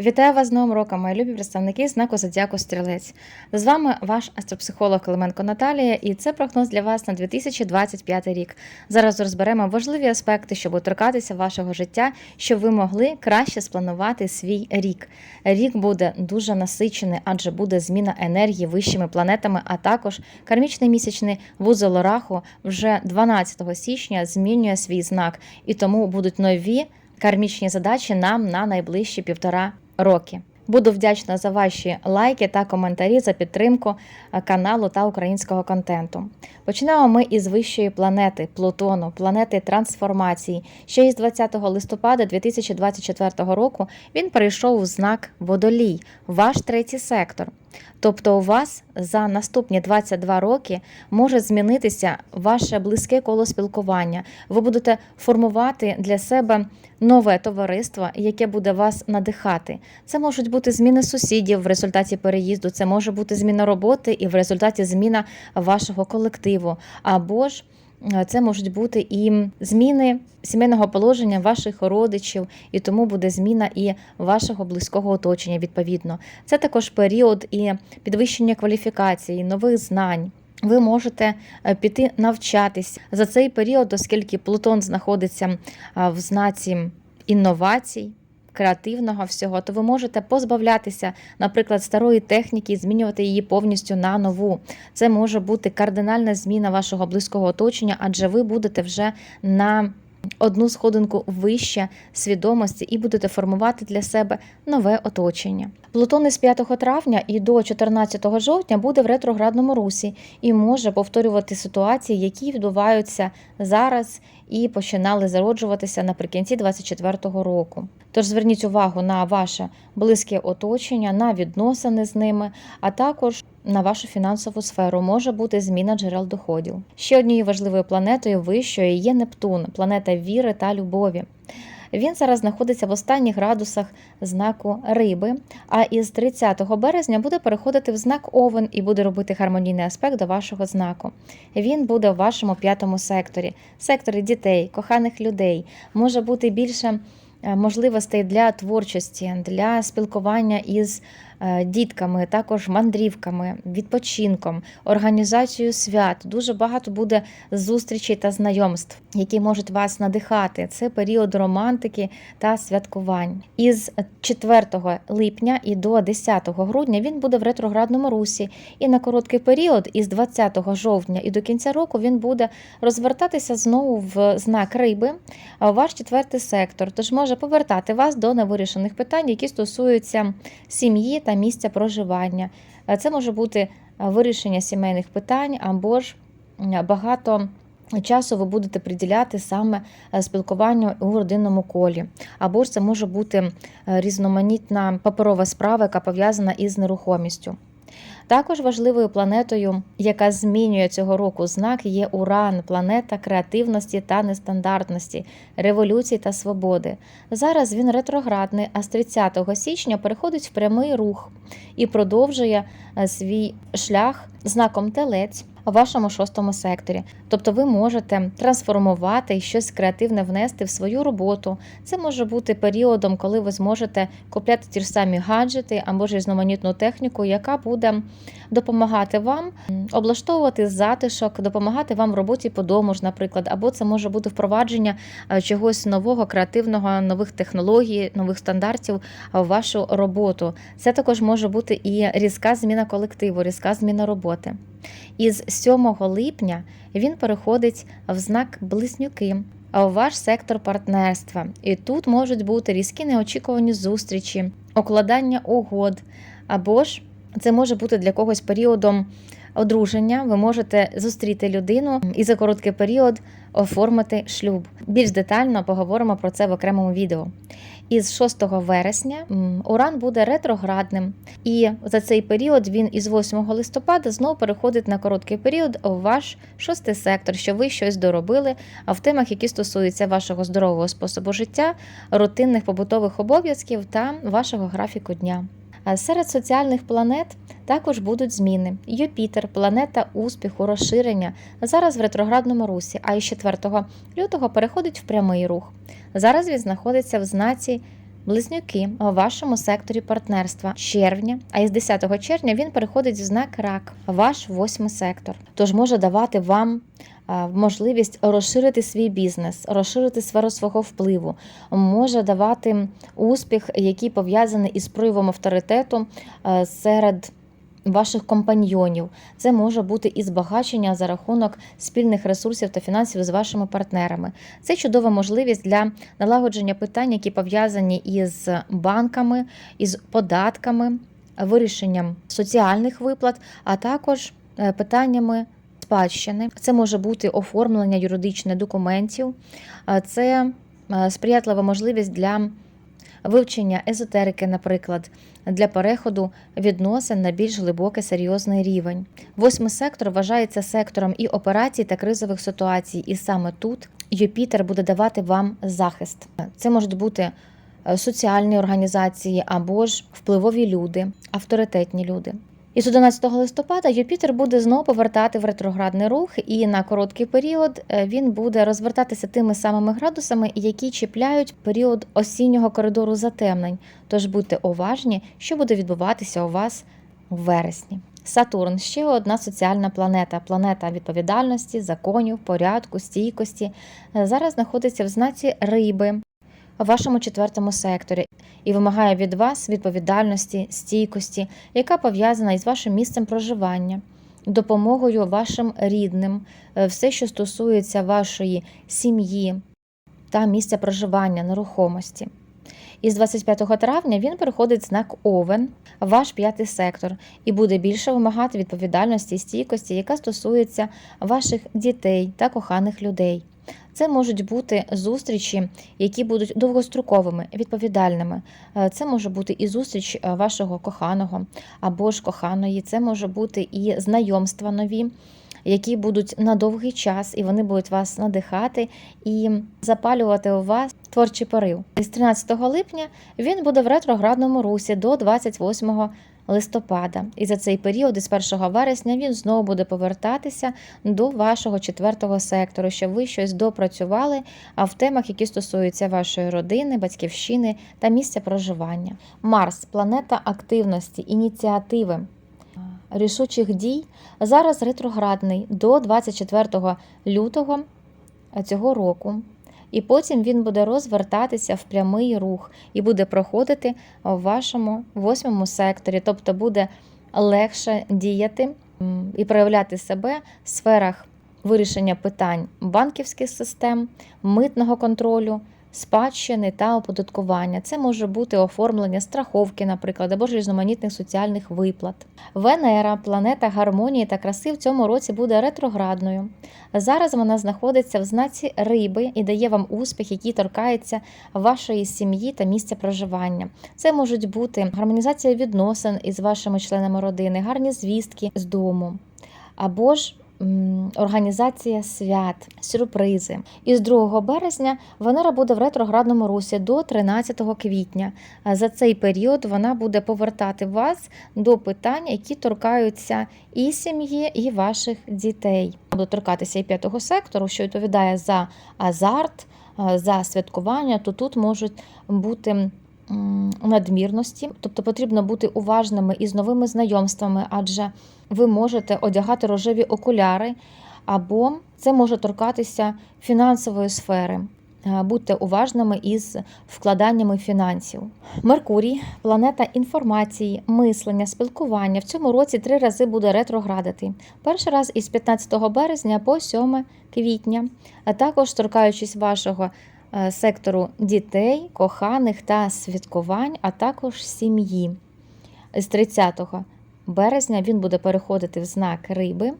Вітаю вас з Новим роком, мої любі представники знаку Зодіаку Стрілець. З вами ваш астропсихолог Клименко Наталія, і це прогноз для вас на 2025 рік. Зараз розберемо важливі аспекти, щоб торкатися вашого життя, щоб ви могли краще спланувати свій рік. Рік буде дуже насичений, адже буде зміна енергії вищими планетами, а також кармічний місячний вузол Раху вже 12 січня змінює свій знак, і тому будуть нові кармічні задачі нам на найближчі півтора роки. Буду вдячна за ваші лайки та коментарі за підтримку е, каналу та українського контенту. Починаємо ми із вищої планети Плутону, планети трансформації. Ще із 20 листопада 2024 року він перейшов у знак Водолій, ваш третій сектор. Тобто, у вас за наступні 22 роки може змінитися ваше близьке коло спілкування. Ви будете формувати для себе нове товариство, яке буде вас надихати. Це можуть бути зміни сусідів в результаті переїзду, це може бути зміна роботи і в результаті зміна вашого колективу. Або ж це можуть бути і зміни сімейного положення ваших родичів, і тому буде зміна і вашого близького оточення. Відповідно, це також період і підвищення кваліфікації, нових знань. Ви можете е, піти навчатись за цей період, оскільки Плутон знаходиться в знаці інновацій. Креативного всього, то ви можете позбавлятися, наприклад, старої техніки, і змінювати її повністю на нову. Це може бути кардинальна зміна вашого близького оточення, адже ви будете вже на одну сходинку вище свідомості і будете формувати для себе нове оточення. Плутон із 5 травня і до 14 жовтня буде в ретроградному русі і може повторювати ситуації, які відбуваються зараз і починали зароджуватися наприкінці 2024 року. Тож зверніть увагу на ваше близьке оточення, на відносини з ними, а також на вашу фінансову сферу може бути зміна джерел доходів. Ще однією важливою планетою вищою є Нептун, планета віри та любові. Він зараз знаходиться в останніх градусах знаку риби, а із 30 березня буде переходити в знак Овен і буде робити гармонійний аспект до вашого знаку. Він буде в вашому п'ятому секторі, секторі дітей, коханих людей. Може бути більше е, можливостей для творчості, для спілкування із дітками, також мандрівками, відпочинком, організацією свят. Дуже багато буде зустрічей та знайомств, які можуть вас надихати. Це період романтики та святкувань. Із 4 липня і до 10 грудня він буде в ретроградному русі, і на короткий період, із 20 жовтня і до кінця року, він буде розвертатися знову в знак риби, ваш четвертий сектор. Тож може повертати вас до невирішених питань, які стосуються сім'ї та місця проживання. Е, Це може бути е, вирішення сімейних питань або ж багато. Часу ви будете приділяти саме е, спілкуванню у родинному колі, або ж це може бути різноманітна паперова справа, яка пов'язана із нерухомістю. Також важливою планетою, яка змінює цього року знак, є Уран, планета креативності та нестандартності, революції та свободи. Зараз він ретроградний, а з 30 січня переходить в прямий рух і продовжує е, свій шлях знаком телець. У вашому шостому секторі, тобто ви можете трансформувати і щось креативне внести в свою роботу. Це може бути періодом, коли ви зможете купляти ті ж самі гаджети або ж різноманітну техніку, яка буде допомагати вам облаштовувати затишок, допомагати вам в роботі по дому ж, наприклад, або це може бути впровадження е, чогось нового, креативного, нових технологій, нових стандартів в вашу роботу. Це також може бути і різка зміна колективу, різка зміна роботи. Із 7 липня він переходить в знак близнюки. ваш сектор партнерства. І тут можуть бути різкі неочікувані зустрічі, укладання угод, або ж це може бути для когось періодом одруження. Ви можете зустріти людину і за короткий період оформити шлюб. Більш детально поговоримо про це в окремому відео. Із 6 вересня Уран буде ретроградним, і за цей період він із 8 листопада знову переходить на короткий період у ваш шостий сектор, що ви щось доробили а в темах, які стосуються вашого здорового способу життя, рутинних побутових обов'язків та вашого графіку дня. Серед соціальних планет також будуть зміни. Юпітер, планета успіху, розширення, зараз в ретроградному русі, а із 4 лютого переходить в прямий рух. Зараз він знаходиться в знаці близнюки у вашому секторі партнерства червня, а із 10 червня він переходить в знак рак, ваш восьмий сектор. Тож може давати вам можливість розширити свій бізнес, розширити сферу свого впливу, може давати успіх, який пов'язаний із проявом авторитету е, серед ваших компаньйонів. Це може бути і збагачення за рахунок спільних ресурсів та фінансів з вашими партнерами. Це чудова можливість для налагодження питань, які пов'язані із банками, із податками, вирішенням соціальних виплат, а також е, питаннями спадщини. Це може бути оформлення юридичних документів, це е, сприятлива можливість для вивчення езотерики, наприклад, для переходу відносин на більш глибокий серйозний рівень. Восьмий сектор вважається сектором і операцій та кризових ситуацій, і саме тут Юпітер буде давати вам захист. Це можуть бути е, соціальні організації або ж впливові люди, авторитетні люди. І з 11 листопада Юпітер буде знову повертати в ретроградний рух, і на короткий період е, він буде розвертатися тими самими градусами, які чіпляють період осіннього коридору затемнень. Тож будьте уважні, що буде відбуватися у вас в вересні. Сатурн ще одна соціальна планета, планета відповідальності, законів, порядку, стійкості. е, Зараз знаходиться в знаці риби у вашому четвертому секторі і вимагає від вас відповідальності, стійкості, яка пов'язана із вашим місцем проживання, допомогою вашим рідним, е, все, що стосується вашої сім'ї та місця проживання, нерухомості. Із 25 травня він переходить знак Овен, ваш п'ятий сектор, і буде більше вимагати відповідальності і стійкості, яка стосується ваших дітей та коханих людей. Це можуть бути зустрічі, які будуть довгостроковими, відповідальними. Е, Це може бути і зустріч е, вашого коханого або ж коханої. Це може бути і знайомства нові, які будуть на довгий час, і вони будуть вас надихати і запалювати у вас творчий порив. З 13 липня він буде в ретроградному русі до 28 листопада. І за цей період, із 1 вересня, він знову буде повертатися до вашого четвертого сектору, щоб ви щось допрацювали а в темах, які стосуються вашої родини, батьківщини та місця проживання. Марс планета активності, ініціативи. Рішучих дій зараз ретроградний до 24 лютого цього року. І потім він буде розвертатися в прямий рух і буде проходити в вашому восьмому секторі, тобто буде легше діяти і проявляти себе в сферах вирішення питань банківських систем, митного контролю, спадщини та оподаткування. Це може бути оформлення страховки, наприклад, або ж різноманітних соціальних виплат. Венера, планета гармонії та краси в цьому році буде ретроградною. Зараз вона знаходиться в знаці риби і дає вам успіх, який торкається вашої сім'ї та місця проживання. Це можуть бути гармонізація відносин із вашими членами родини, гарні звістки з дому, або ж організація свят, сюрпризи. Із 2 березня Венера буде в ретроградному русі до 13 квітня. За цей період вона буде повертати вас до питань, які торкаються і сім'ї, і ваших дітей. Буде торкатися і п'ятого сектору, що відповідає за азарт, за святкування, то тут можуть бути надмірності, тобто потрібно бути уважними із новими знайомствами, адже ви можете одягати рожеві окуляри, або це може торкатися фінансової сфери. Е, Будьте уважними із вкладаннями фінансів. Меркурій, планета інформації, мислення, спілкування в цьому році три рази буде ретроградити. Перший раз із 15 березня по 7 квітня, а також торкаючись вашого сектору дітей, коханих та святкувань, а також сім'ї. З 30 березня він буде переходити в знак риби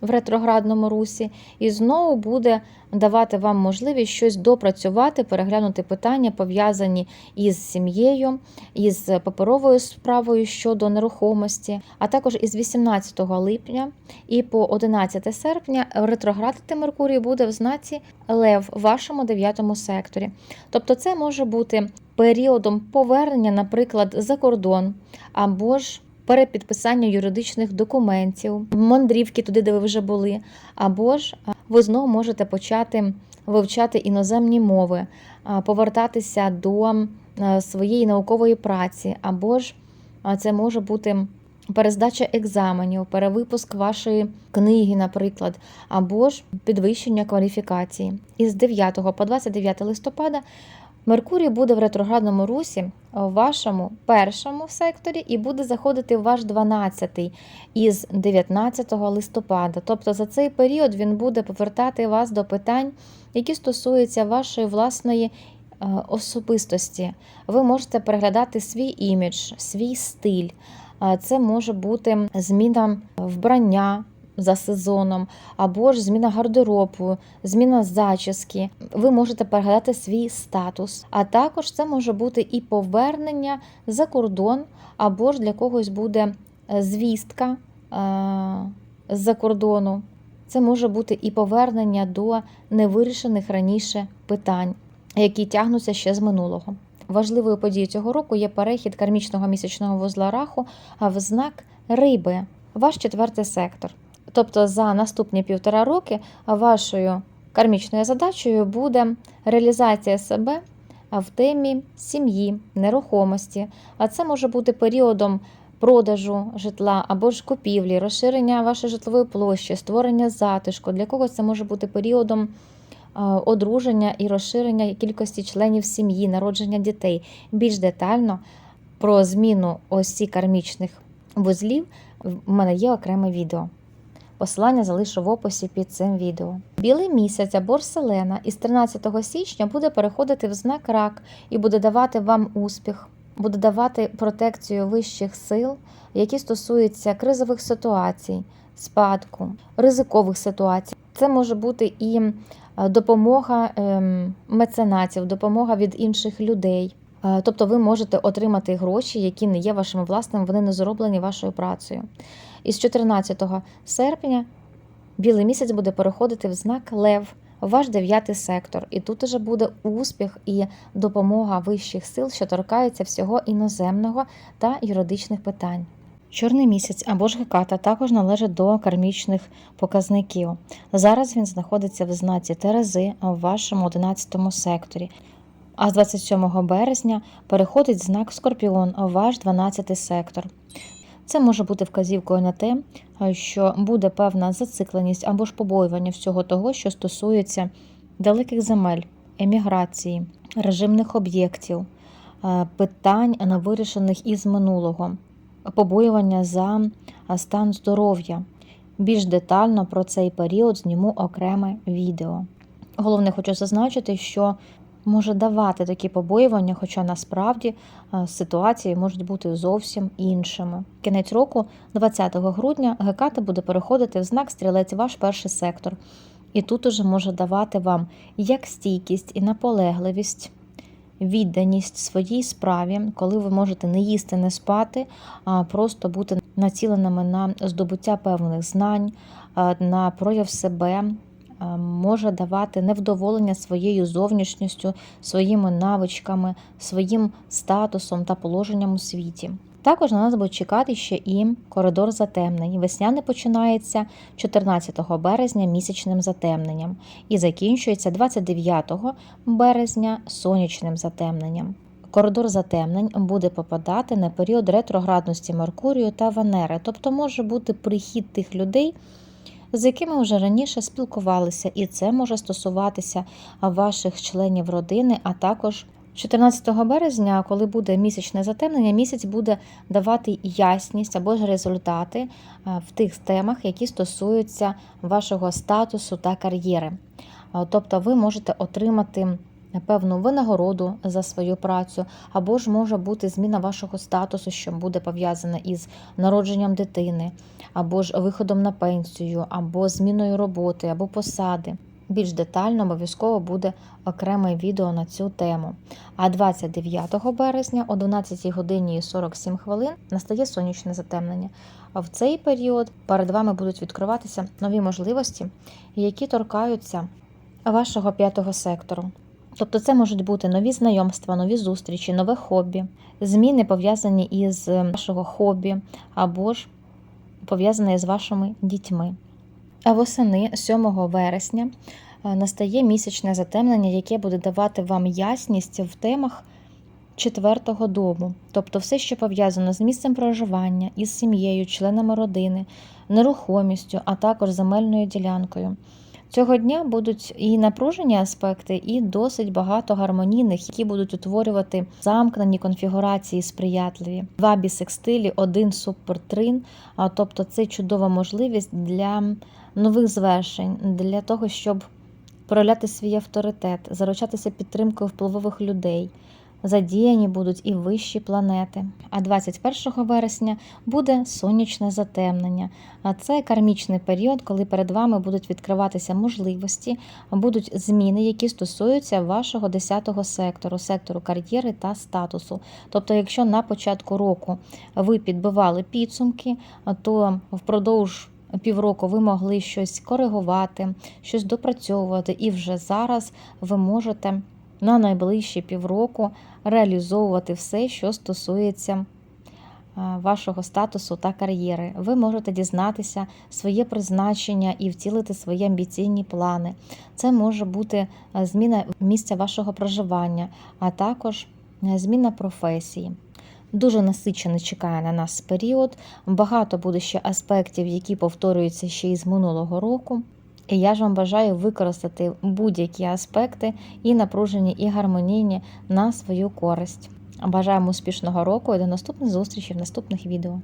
в ретроградному русі, і знову буде давати вам можливість щось допрацювати, переглянути питання, пов'язані із сім'єю, із паперовою справою щодо нерухомості, а також із 18 липня і по 11 серпня ретроградити Меркурій буде в знаці Лев в вашому дев'ятому секторі. Тобто, це може бути періодом повернення, наприклад, за кордон або ж перепідписання юридичних документів, мандрівки туди, де ви вже були, або ж ви знову можете почати вивчати іноземні мови, повертатися до своєї наукової праці, або ж це може бути перездача екзаменів, перевипуск вашої книги, наприклад, або ж підвищення кваліфікації. Із 9 по 29 листопада Меркурій буде в ретроградному русі в вашому першому секторі і буде заходити в ваш 12 із 19 листопада. Тобто за цей період він буде повертати вас до питань, які стосуються вашої власної е, особистості. Ви можете переглядати свій імідж, свій стиль. Е, Це може бути зміна вбрання за сезоном, або ж зміна гардеробу, зміна зачіски. Ви можете переглядати свій статус. А також це може бути і повернення за кордон, або ж для когось буде е, звістка е, з-за кордону. Це може бути і повернення до невирішених раніше питань, які тягнуться ще з минулого. Важливою подією цього року є перехід кармічного місячного вузла раху в знак риби, ваш четвертий сектор. Тобто за наступні півтора роки вашою кармічною задачею буде реалізація себе в темі сім'ї, нерухомості. А це може бути періодом продажу житла або ж купівлі, розширення вашої житлової площі, створення затишку. Для когось це може бути періодом е, одруження і розширення кількості членів сім'ї, народження дітей. Більш детально про зміну осі кармічних вузлів в мене є окреме відео. Посилання залишу в описі під цим відео. Білий місяць або селена із 13 січня буде переходити в знак рак і буде давати вам успіх, буде давати протекцію вищих сил, які стосуються кризових ситуацій, спадку, ризикових ситуацій. Це може бути і е, допомога ем, меценатів, допомога від інших людей. Е, Тобто ви можете отримати гроші, які не є вашими власними, вони не зроблені вашою працею. Із 14 серпня білий місяць буде переходити в знак Лев, ваш дев'ятий сектор. І тут уже буде успіх і допомога вищих сил, що торкаються всього іноземного та юридичних питань. Чорний місяць або ж геката також належить до кармічних показників. Зараз він знаходиться в знаці Терези в вашому 11 секторі. А з 27 березня переходить знак Скорпіон ваш 12 сектор. Це може бути вказівкою на те, що буде певна зацикленість або ж побоювання всього того, що стосується далеких земель, еміграції, режимних об'єктів, е, питань невирішених із минулого, побоювання за е, стан здоров'я. Більш детально про цей період зніму окреме відео. Головне, хочу зазначити, що може давати такі побоювання, хоча насправді е, ситуації можуть бути зовсім іншими. Кінець року, 20 грудня, Геката буде переходити в знак стрілець ваш перший сектор. І тут уже може давати вам як стійкість і наполегливість, відданість своїй справі, коли ви можете не їсти, не спати, а просто бути націленими на здобуття певних знань, е, на прояв себе, може давати невдоволення своєю зовнішністю, своїми навичками, своїм статусом та положенням у світі. Також на нас буде чекати ще і коридор затемнень. Весняне починається 14 березня місячним затемненням і закінчується 29 березня сонячним затемненням. Коридор затемнень буде попадати на період ретроградності Меркурію та Венери, тобто може бути прихід тих людей, з якими вже раніше спілкувалися, і це може стосуватися ваших членів родини, а також 14 березня, коли буде місячне затемнення, місяць буде давати ясність або ж результати е, в тих темах, які стосуються вашого статусу та кар'єри. Е, Тобто ви можете отримати певну винагороду за свою працю, або ж може бути зміна вашого статусу, що буде пов'язана із народженням дитини, або ж виходом на пенсію, або зміною роботи, або посади. Більш детально обов'язково буде окреме відео на цю тему. А 29 березня о 12 годині 47 хвилин настає сонячне затемнення. В цей період перед вами будуть відкриватися нові можливості, які торкаються вашого п'ятого сектору. Тобто це можуть бути нові знайомства, нові зустрічі, нове хобі, зміни пов'язані із вашого хобі або ж пов'язані з вашими дітьми. А восени 7 вересня е, настає місячне затемнення, яке буде давати вам ясність в темах четвертого дому, тобто все, що пов'язано з місцем проживання, із сім'єю, членами родини, нерухомістю, а також земельною ділянкою. Цього дня будуть і напружені аспекти, і досить багато гармонійних, які будуть утворювати замкнені конфігурації сприятливі. Два бісекстилі, один суппортрин, а тобто це чудова можливість для нових звершень, для того, щоб проявляти свій авторитет, заручатися підтримкою впливових людей. Задіяні будуть і вищі планети. А 21 вересня буде сонячне затемнення. А це кармічний період, коли перед вами будуть відкриватися можливості, будуть зміни, які стосуються вашого 10-го сектору, сектору кар'єри та статусу. Тобто, якщо на початку року ви підбивали підсумки, то впродовж півроку ви могли щось коригувати, щось допрацьовувати, і вже зараз ви можете на найближчі півроку реалізовувати все, що стосується вашого статусу та кар'єри. Ви можете дізнатися своє призначення і втілити свої амбіційні плани. Це може бути зміна місця вашого проживання, а також зміна професії. Дуже насичений чекає на нас період. Багато буде ще аспектів, які повторюються ще із минулого року. І я ж вам бажаю використати будь-які аспекти і напружені, і гармонійні на свою користь. Бажаємо успішного року і до наступних зустрічей в наступних відео.